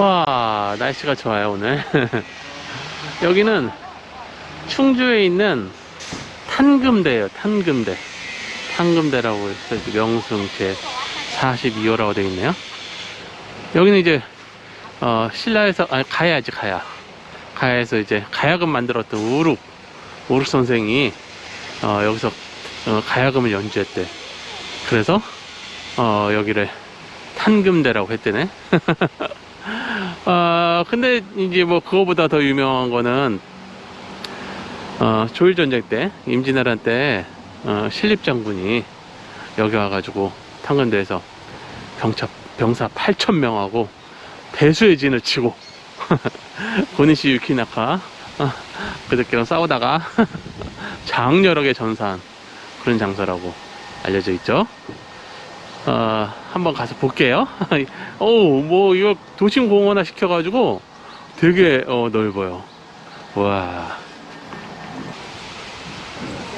와, 날씨가 좋아요, 오늘. 여기는 충주에 있는 탄금대예요, 탄금대. 탄금대라고 이제 명승 제 42호라고 되어 있네요. 여기는 이제, 어, 신라에서, 아니, 가야지, 가야. 가야에서 이제 가야금 만들었던 우룩, 우룩 선생이, 어, 여기서, 어, 가야금을 연주했대. 그래서, 어, 여기를 탄금대라고 했대네. 어, 근데 이제 뭐 그거보다 더 유명한 거는 어, 조일 전쟁 때 임진왜란 때 어, 신립 장군이 여기 와가지고 탄건대에서 병차 병사 8천 명하고 배수의 진을 치고 고니시 유키나카 어, 그들끼리 싸우다가 장렬하게 전사한 그런 장소라고 알려져 있죠. 어, 한번 가서 볼게요. 어우, 뭐, 이거 도심 공원화 시켜가지고 되게, 어, 넓어요. 와.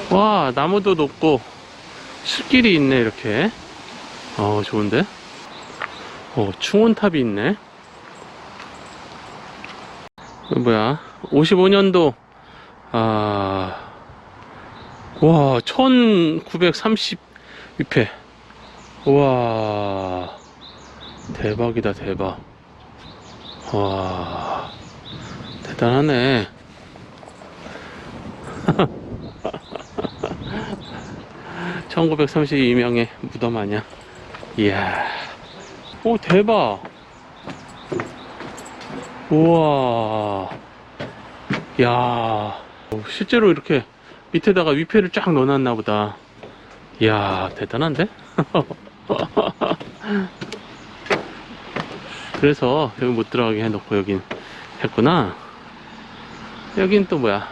와, 나무도 높고, 숲길이 있네, 이렇게. 어, 좋은데? 어, 충원탑이 있네. 뭐야. 55년도, 아, 와, 1936회. 우와 대박이다 대박. 와 대단하네. (1932명의) 무덤 아니야? 이야. 오 대박. 우와. 야. 실제로 이렇게 밑에다가 위패를 쫙 넣어놨나 보다. 이야 대단한데 그래서 여기 못 들어가게 해놓고 여긴 했구나. 여긴 또 뭐야?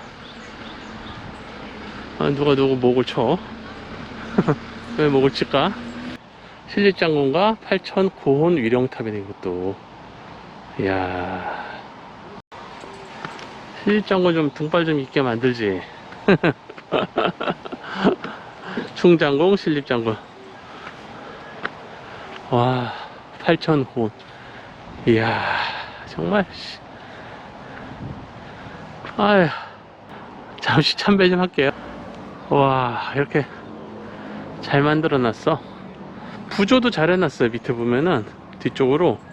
아, 누가 누구 목을 쳐? 왜 목을 칠까? 신립장군과 8,009혼 위령탑이네, 이것도. 이야. 신립장군 좀 등발 좀 있게 만들지. 충장공, 신립장군. 와, 8,000혼. 이야, 정말, 씨. 아휴, 잠시 참배 좀 할게요. 와, 이렇게 잘 만들어 놨어. 부조도 잘 해놨어요. 밑에 보면은, 뒤쪽으로.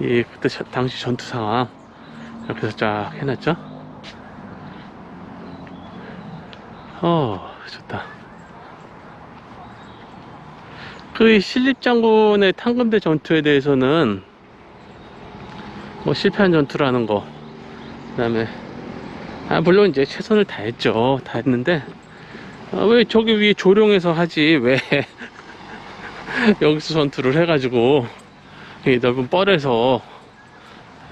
이, 그때 저- 당시 전투 상황. 이렇게 해서 쫙 해놨죠. 어, 좋다. 그 신립장군의 탄검대 전투에 대해서는 뭐 실패한 전투라는 거 그 다음에 아 물론 이제 최선을 다했죠. 다 했는데 아, 왜 저기 위에 조룡해서 하지? 왜 여기서 전투를 해가지고 이 넓은 뻘에서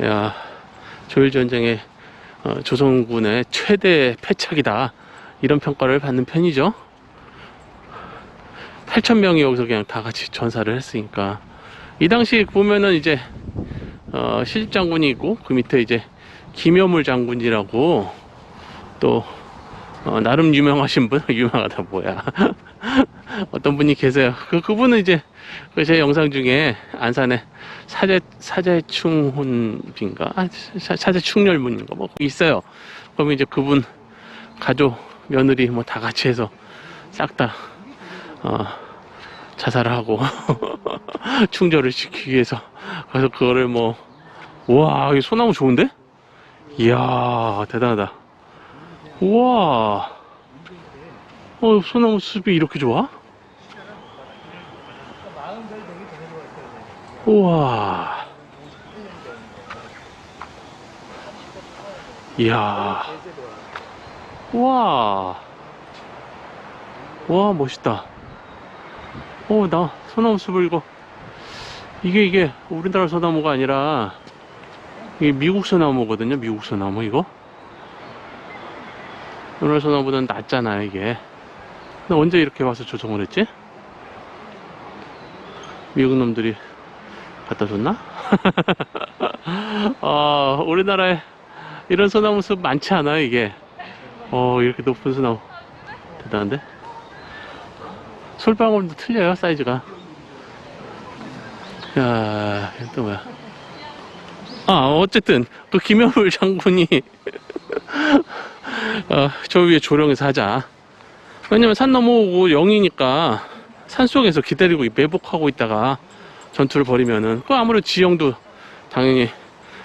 야 조일전쟁의 어, 조선군의 최대 패착이다. 이런 평가를 받는 편이죠 8,000명이 여기서 그냥 다 같이 전사를 했으니까. 이 당시 보면은 이제, 어, 시집 장군이 있고, 그 밑에 이제, 김여물 장군이라고, 또, 어, 나름 유명하신 분, 유명하다 뭐야. 어떤 분이 계세요. 그, 그분은 이제, 그제 영상 중에 안산에 사제, 사제충혼빈가? 아, 사- 사제충렬문인가? 뭐, 있어요. 그러면 이제 그분 가족, 며느리 뭐 다 같이 해서 싹 다, 어, 자살을 하고 충절을 시키기 위해서 그래서 그거를 뭐 우와 이 소나무 좋은데? 이야 대단하다. 우와. 어 소나무 숲이 이렇게 좋아? 우와. 이야. 우와. 와 멋있다 어, 나 소나무 숲을 이거 이게 이게 우리나라 소나무가 아니라 이게 미국 소나무거든요. 미국 소나무 이거. 우리나라 소나무보다는 낫잖아요, 이게. 근데 언제 이렇게 와서 조성을 했지? 미국 놈들이 갖다 줬나? 아, 우리나라에 이런 소나무 숲 많지 않아요, 이게. 어, 이렇게 높은 소나무. 대단한데? 솔방울도 틀려요, 사이즈가. 야, 또 뭐야. 아, 어쨌든, 그 김여물 장군이, 어, 저 위에 조령에서 하자. 왜냐면 산 넘어오고 영이니까 산 속에서 기다리고 매복하고 있다가 전투를 벌이면은, 그 아무래도 지형도 당연히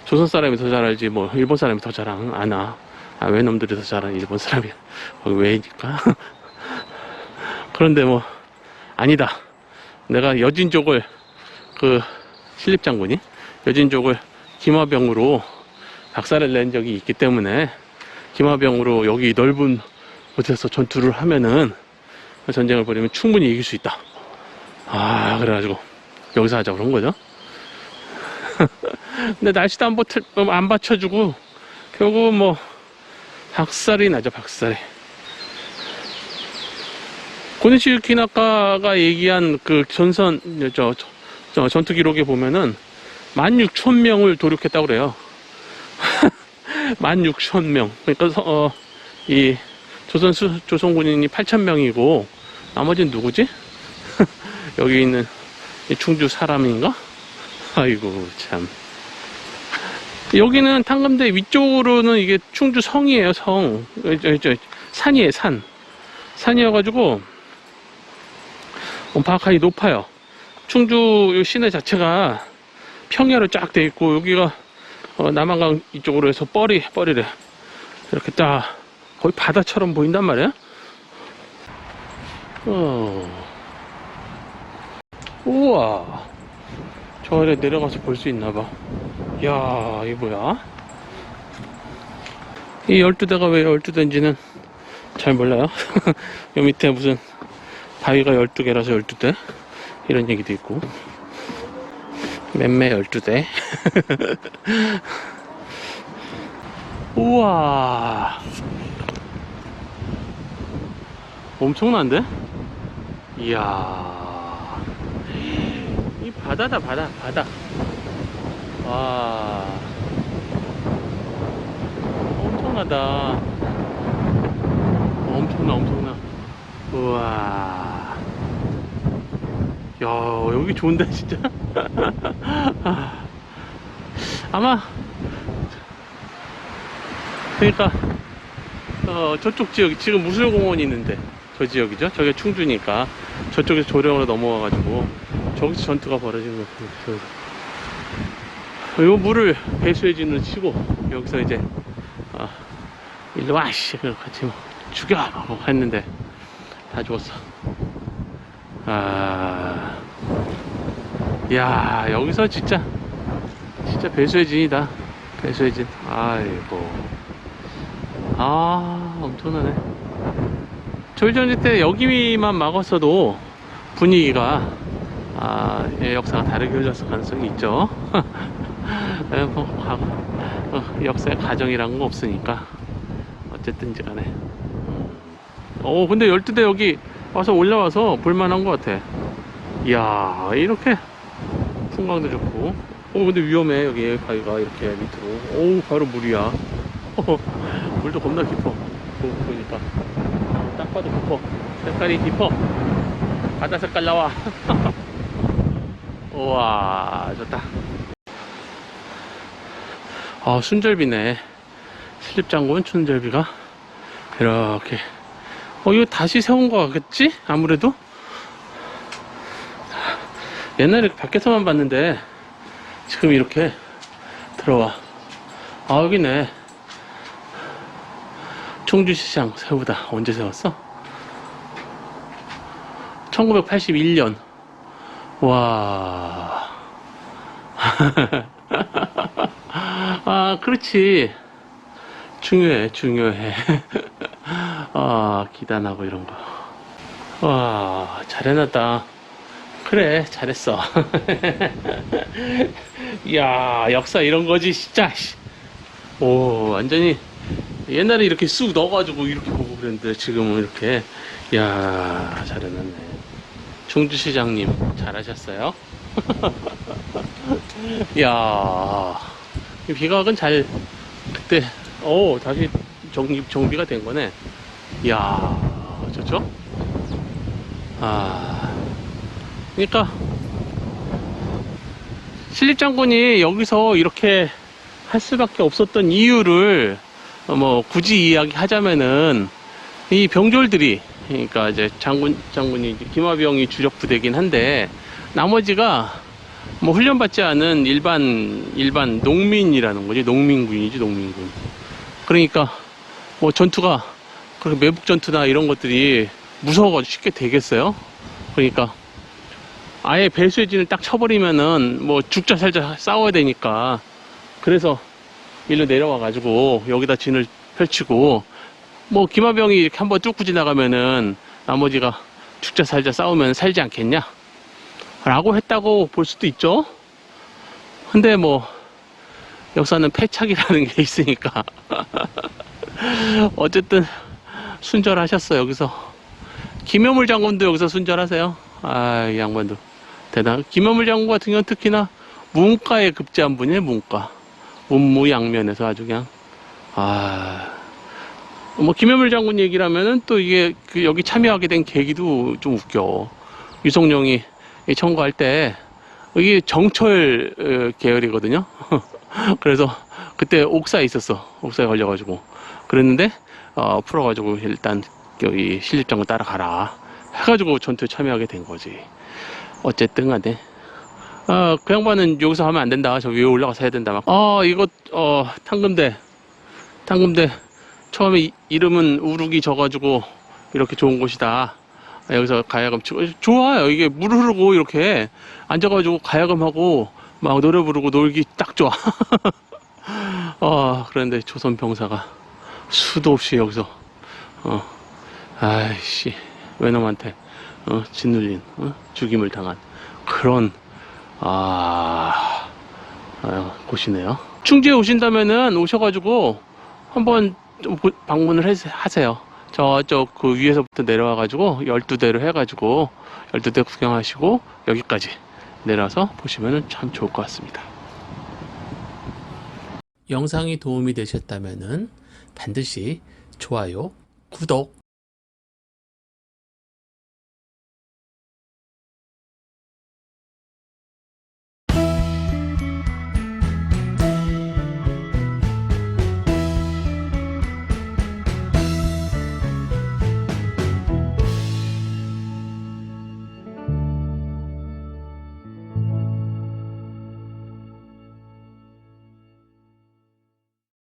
조선 사람이 더 잘 알지, 뭐, 일본 사람이 더 잘 아나. 아, 외놈들이 더잘 아는 일본 사람이, 거기 왜니까. 그런데 뭐, 아니다. 내가 여진족을, 그, 신립장군이, 여진족을 김화병으로 박살을 낸 적이 있기 때문에 김화병으로 여기 넓은 곳에서 전투를 하면은 전쟁을 벌이면 충분히 이길 수 있다. 아 그래가지고 여기서 하자 그런 거죠. 근데 날씨도 안, 버텨, 안 받쳐주고 결국은 뭐 박살이 나죠 박살이. 고니시 키나카가 얘기한 그 전선 저, 저, 저 전투 기록에 보면은 16,000명을 도륙했다고 그래요. 16,000명. 그러니까, 서- 어, 이, 조선, 수, 조선 군인이 8,000명이고, 나머지는 누구지? 여기 있는 이 충주 사람인가? 아이고, 참. 여기는 탕감대 위쪽으로는 이게 충주 성이에요, 성. 산이에요, 산. 산이어가지고, 엄파카이 높아요. 충주 이 시내 자체가 평야로 쫙 돼 있고 여기가 어, 남한강 이쪽으로 해서 뻘이 뻘이래. 이렇게 딱 거의 바다처럼 보인단 말이야. 어. 우와. 저 아래 내려가서 볼 수 있나봐. 야 이게 뭐야? 이 12대가 왜 12대인지는 잘 몰라요. 요 밑에 무슨 바위가 12개라서 12대? 이런 얘기도 있고. 맴매 12대? 우와. 엄청난데? 이야. 이 바다다 바다 바다. 와. 엄청나다. 엄청나 엄청나. 우와 야 여기 좋은데 진짜. 아마 그러니까 어, 저쪽 지역 지금 무술공원이 있는데 저 지역이죠? 저게 충주니까. 저쪽에서 조령으로 넘어와 가지고 저기서 전투가 벌어지는 것 같아요. 요 물을 배수해진으로 치고 여기서 이제 어, 일로 와씨. 같이 뭐 죽여! 뭐 했는데 다 죽었어 아, 야 여기서 진짜 진짜 배수의 진이다. 배수의 진. 아이고, 아 엄청나네. 조일전지 때 여기만 막았어도 분위기가 아 예, 역사가 다르게 흘렀을 가능성이 있죠. 에, 뭐, 과거, 어, 역사의 가정이란 건 없으니까 어쨌든지 간에. 어 근데 12대 여기 와서 올라와서 볼만한 것 같아. 이야, 이렇게 풍광도 좋고. 어, 근데 위험해. 여기 바위가 이렇게 밑으로. 어우, 바로 물이야. 물도 겁나 깊어. 보- 보니까. 딱 봐도 깊어. 색깔이 깊어. 바다 색깔 나와. 우와, 좋다. 아, 순절비네. 슬립장군 순절비가 이렇게 어, 이거 다시 세운 거 같겠지? 아무래도? 옛날에 밖에서만 봤는데, 지금 이렇게 들어와. 아, 여기네. 청주시장 세우다. 언제 세웠어? 1981년. 와. 아, 그렇지. 중요해, 중요해. 아, 기단하고 이런 거. 와, 잘 해놨다. 그래, 잘했어. 이야, 역사 이런 거지, 진짜. 씨. 오, 완전히 옛날에 이렇게 쑥 넣어가지고 이렇게 보고 그랬는데 지금은 이렇게. 이야, 잘 해놨네. 충주시장님, 잘하셨어요. 이야, 이 비각은 잘, 그때, 오, 다시 정립, 정비가 된 거네. 이야, 좋죠? 아, 그러니까 신립장군이 여기서 이렇게 할 수밖에 없었던 이유를 어, 뭐 굳이 이야기하자면은 이 병졸들이 그러니까 이제 장군 장군이 김화병이 주력 부대긴 한데 나머지가 뭐 훈련받지 않은 일반 일반 농민이라는 거지 농민군이지 농민군. 그러니까 뭐 전투가 그렇게 매북 전투나 이런 것들이 무서워가지고 쉽게 되겠어요. 그러니까 아예 배수의 진을 딱 쳐버리면은 뭐 죽자 살자 싸워야 되니까. 그래서 일로 내려와 가지고 여기다 진을 펼치고 뭐 김하병이 이렇게 한번 뚫고 지나가면은 나머지가 죽자 살자 싸우면 살지 않겠냐? 라고 했다고 볼 수도 있죠. 근데 뭐 역사는 패착이라는 게 있으니까. 어쨌든 순절하셨어 여기서 김효물 장군도 여기서 순절하세요 아, 이 양반도 대단. 김효물 장군 같은 경우는 특히나 문과에 급제한 분이에요, 문과. 문무 양면에서 아주 그냥, 아. 뭐, 김효물 장군 얘기를 하면은 또 이게 그 여기 참여하게 된 계기도 좀 웃겨. 유성룡이 이 청구할 때, 이게 정철 어, 계열이거든요. 그래서 그때 옥사에 있었어. 옥사에 걸려가지고. 그랬는데, 어, 풀어가지고 일단 여기 신립장군 따라가라. 해가지고 전투에 참여하게 된 거지. 어쨌든 간에. 아, 그 양반은 여기서 하면 안 된다. 저 위에 올라가서 해야 된다. 막. 아, 이거, 어, 탕금대. 탕금대. 처음에 이, 이름은 우룩이 져가지고 이렇게 좋은 곳이다. 아, 여기서 가야금 치고. 좋아요. 이게 물 흐르고 이렇게 앉아가지고 가야금 하고 막 노래 부르고 놀기 딱 좋아. 어, 그런데 조선 병사가 수도 없이 여기서, 어, 아이씨. 외놈한테 어, 짓눌린 어? 죽임을 당한 그런 아, 아 곳이네요. 충주에 오신다면은 오셔가지고 한번 방문을 해- 하세요. 저쪽 그 위에서부터 내려와 가지고 12대로 해 가지고 12대 구경하시고 여기까지 내려와서 보시면은 참 좋을 것 같습니다. 영상이 도움이 되셨다면은 반드시 좋아요, 구독,